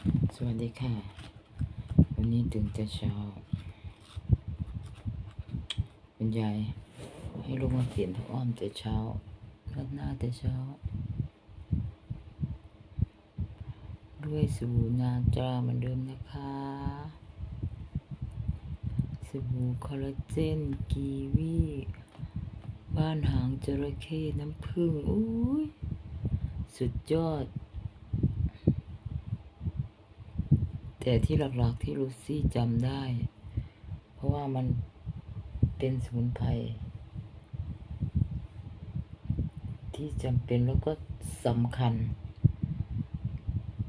สวัสดีค่ะ วันนี้ตื่นแต่เช้าคุณยายให้ลูกมาเปลี่ยนผ้าอ้อมแต่เช้ารัดหน้าแต่เช้าด้วยสบู่นาตราเหมือนเดิมนะคะสบู่คอลลาเจนกีวีบ้านหางจระเข้น้ำผึ้งอุ้ยสุดยอด แต่ที่หลักๆที่ลูซี่จำได้ เพราะว่ามันเป็นสมุนไพรที่จำเป็นแล้วก็สำคัญ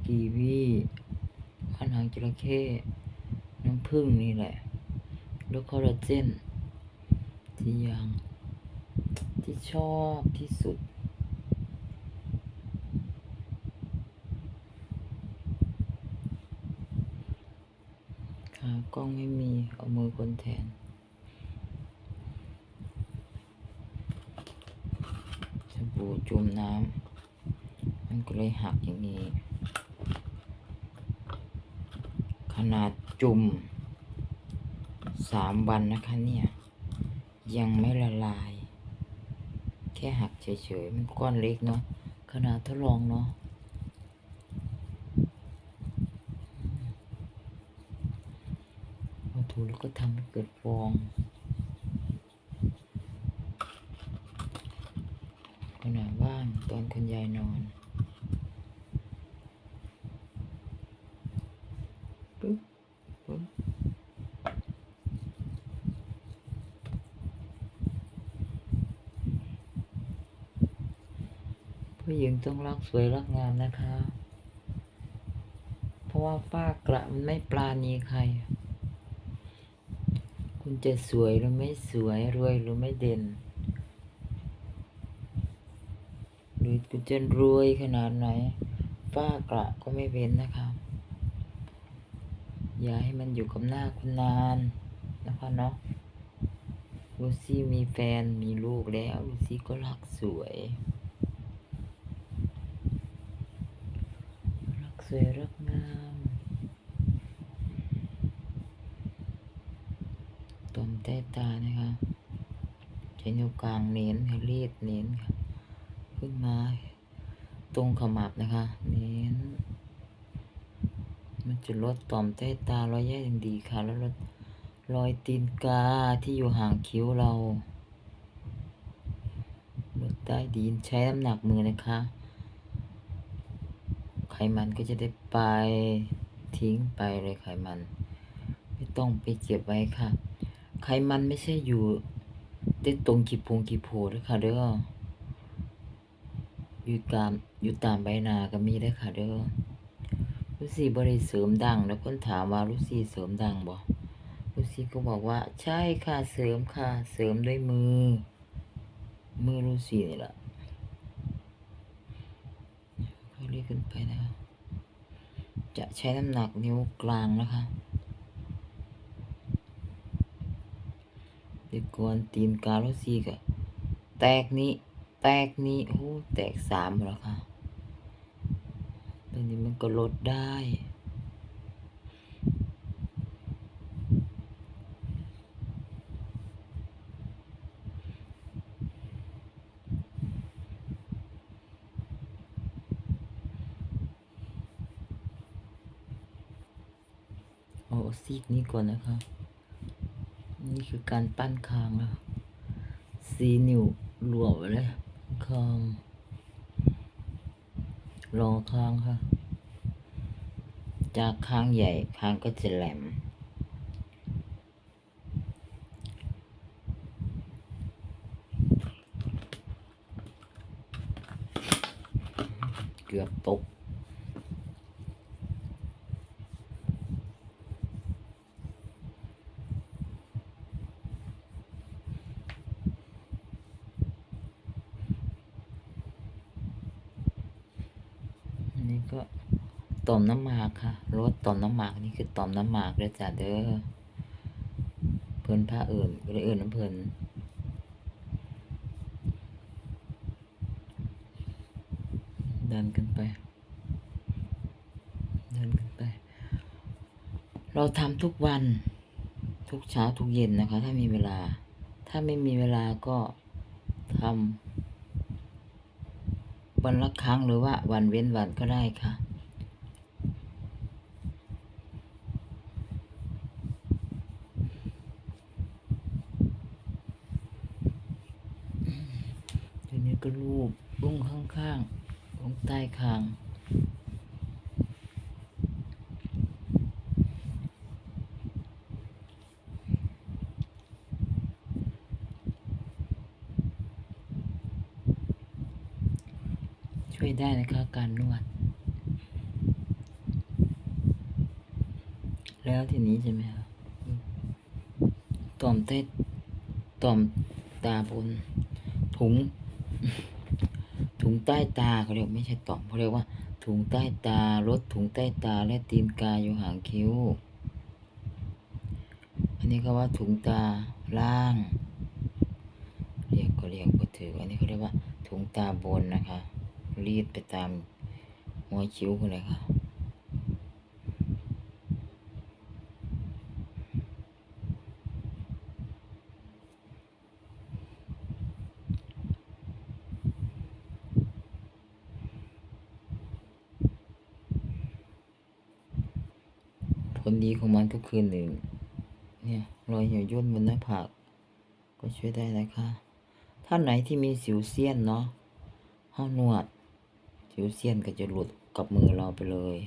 กีวีพันหางจระเข้น้ำผึ้งนี่แหละ แล้วคอลลาเจนที่ยังที่ชอบที่สุด ขา กล้องไม่มี เอามือคนแทน สบู่จุ่มน้ำ มันก็เลยหักอย่างนี้ ขนาดจุ่มสามวันนะคะเนี่ย ยังไม่ละลาย แค่หักเฉยๆ มันก้อนเล็กเนาะขนาดทดลองเนาะ พอ ถูแล้วก็ทำให้เกิดฟองขณะว่างตอนคุณยายนอนปึ๊บปึ๊บผู้หญิงต้องรักสวยรักงามนะคะ เพราะว่าฝ้ากระมันไม่ปราณีใคร คุณจะสวยหรือไม่สวยรวยหรือไม่เด่น หรือคุณจะรวยขนาดไหนฝ้ากระก็ไม่เว้นนะคะอย่าให้มันอยู่กับหน้าคุณนานนะคะเนาะลูซี่มีแฟนมีลูกแล้วลูซี่ก็รักสวย รักสวยรักงาม ต้มใต้ตานะคะใช้นิ้วกลางเน้นค่ะรีดเน้นค่ะ ขึ้นมาตรงขมับนะคะ เน้น มันจะลดต่อมใต้ตารอยแยกอย่างดีค่ะ แล้วลดรอยตีนกาที่อยู่ห่างคิ้วเราลดได้ดีใช้น้ำหนักมือนะคะ ไขมันก็จะได้ไปทิ้งไปเลยไขมัน ไม่ต้องไปเก็บไว้ค่ะ ไขมันไม่ใช่อยู่ได้ตรงกีพงกีโพด้วยค่ะเด้ออยู่ตามอยู่ตามใบหน้าก็มีได้ค่ะเด้อลูซี่บริเสริมดัง แล้วคนถามว่าลูซี่เสริมดังบ่ลูซี่ก็บอกว่า ใช่ค่ะเสริมค่ะ เสริมด้วยมือ มือลูซี่นี่แหละค่อยเรียกขึ้นไปนะคะจะใช้น้ำหนักนิ้วกลางนะคะ เด็กกวนตีนกาลซีก็แตกนี้ แตกนี้โอ้แตกสามแล้วค่ะตอนนี้มันก็ลดได้เอาซีกนี้ก่อนนะคะ นี่คือการปั้นคางแล้วสีนิ้วรวมไว้เลยคางรอคางค่ะ จากคางใหญ่คางก็จะแหลมเกือบตก อันนี้ ก็ต่อมน้ำหมากค่ะรถต่อมน้ำหมากนี่คือต่อมน้ำหมากเลยจ้ะเด้อเพิ่นผ้าเอื่นก็เลยเอื่นน้ำเพิ่นดันกันไปดันกันไป เราทำทุกวันทุกเช้าทุกเย็นนะคะ ถ้ามีเวลา ถ้าไม่มีเวลาก็ทำ วันละครั้งหรือว่าวันเว้นวันก็ได้ค่ะทีนี้ก็รูปลงข้างๆลงใต้คาง ช่ วยได้นะคะการนวด แล้วทีนี้ใช่ไหมครับต่อมใต้ต่อมตาบน ถุง ถุงใต้ตาเขาเรียกไม่ใช่ต่อมเขาเรียกว่า ถุงใต้ตาลดถุงใต้ตาและตีนกาอยู่หางคิ้ว อันนี้ก็ว่าถุงตาล่าง เรียกก็เรียกก็ถืออันนี้เขาเรียกว่าถุงตาบนนะคะ รีดไปตามหัวคิ้วกันเลยค่ะผลดีของมันก็คือหนึ่งเนี่ยรอยเหี่ยวย่นบนหน้าผากก็ช่วยได้นะคะท่านไหนที่มีสิวเซียนเนาะห้านวด สิวเซียนก็จะหลุดกับมือเราไปเลย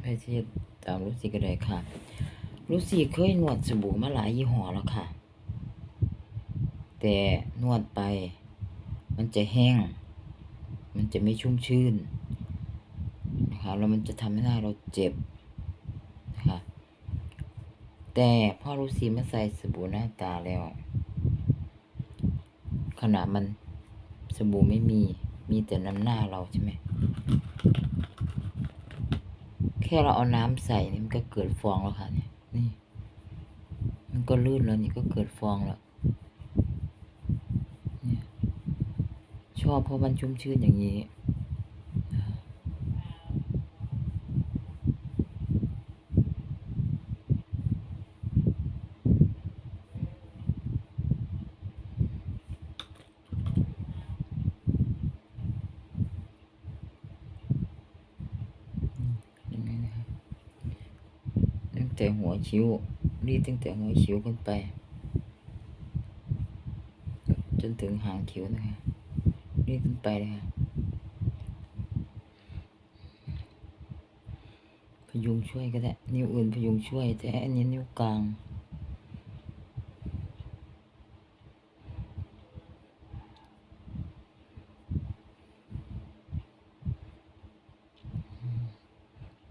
ไปที่ตามรู้สิก็ได้ค่ะ รู้สิเคยนวดสบู่มาหลายยี่ห้อแล้วค่ะ แต่นวดไป มันจะแห้ง มันจะไม่ชุ่มชื่นนะคะแล้วมันจะทำให้หน้าเราเจ็บ แต่พอรู้สีมาใส่สบู่หน้าตาแล้ว ขนาดมันสบู่ไม่มีมีแต่น้ำหน้าเราใช่ไหม แค่เราเอาน้ำใส่นี่มันก็เกิดฟองแล้วค่ะเนี่ยนี่ มันก็ลื่นแล้วนี่ก็เกิดฟองแล้วชอบเพราะมันชุ่มชื่นอย่างนี้ ยังไงนะครับตั้ง แต่หัวคิ้ว รีดตั้งแต่หัวคิ้วขึ้นไป จนถึงหางคิ้วนะคะรีดขึ้นไปเลยค่ะพยุงช่วยก็ได้ นิ้วอื่นพยุงช่วย แต่อันนี้นิ้วกลาง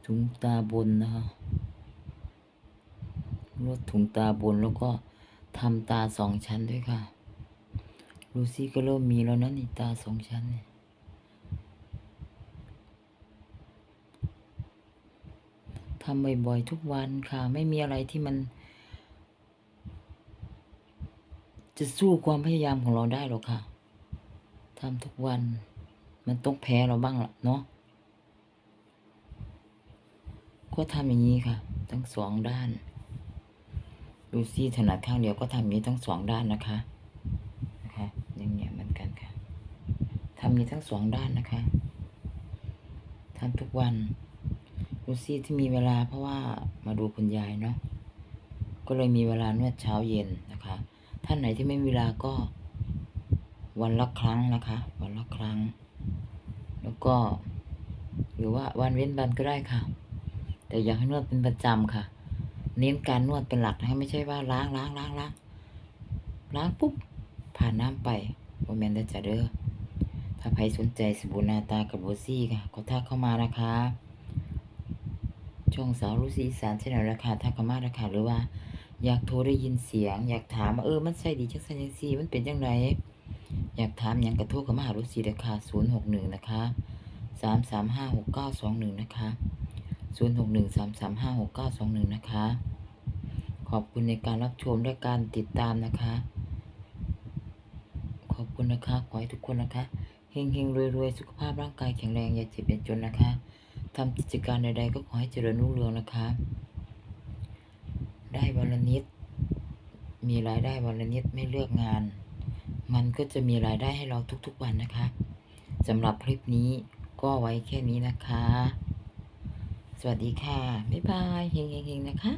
ถุงตาบนนะคะ ลดถุงตาบนแล้วก็ทำตาสองชั้นด้วยค่ะ ลูซี่ก็เริ่มมีแล้วนะนี่ตาสองชั้นเนี่ยทำบ่อยๆทุกวันค่ะ ไม่มีอะไรที่มัน จะสู้ความพยายามของเราได้หรอกค่ะทำทุกวัน มันต้องแพ้เราบ้างละเนาะก็ทำอย่างนี้ค่ะ ทั้งสองด้าน ดูซี่ถนัดข้างเดียวก็ทำอย่านี้ทั้งสองด้านนะคะนะคะอย่างเงี้ยเหมือนกันค่ะทำอย่านี้ทั้งสองด้านนะคะทำทุกวันดูซี่ที่มีเวลาเพราะว่ามาดูคุณยายเนาะก็เลยมีเวลานวดเช้าเย็นนะคะ ท่านไหนที่ไม่มีเวลาก็วันละครั้งนะคะ วันละครั้ง แล้วก็ หรือว่าวันเว้นวันก็ได้ค่ะ แต่อยากให้นวดเป็นประจำค่ะ เน้นการนวดเป็นหลักนะคะไม่ใช่ว่าล้างล้างล้างล้างล้างปุ๊บผ่านน้ำไปโมเมนต์จะเด้อถ้าใครสนใจสบู่นาตากับโบซี่ค่ะก็ทักเข้ามานะคะ ช่องสาวรุสีสานช่ไหนราคาทักเข้ามาราคาหรือว่า อยากโทรได้ยินเสียง อยากถามเออมันใช่ดีจังสันจังซีมันเป็นจังไงอยากถามอย่างกระโทรเข้ามาหารุสีราคาศูนย์หกหนึ่งนะคะสามสามห้าหกเก้าสองหนึ่งนะคะ ศูนย์หกหนึ่งสามสามห้าหกเก้าสองหนึ่งนะคะ ขอบคุณในการรับชมและการติดตามนะคะ ขอบคุณนะคะ ขอให้ทุกคนนะคะเฮงเฮงรวยรวยสุขภาพร่างกายแข็งแรงอย่าเจ็บอย่าจนนะคะทำกิจการใดๆก็ขอให้เจริญรุ่งเรืองนะคะ ได้วันละนิด มีรายได้วันละนิดไม่เลือกงาน มันก็จะมีรายได้ให้เราทุกๆวันนะคะสำหรับคลิปนี้ก็ไว้แค่นี้นะคะ สวัสดีค่ะ บ๊ายบายเฮงๆๆนะคะ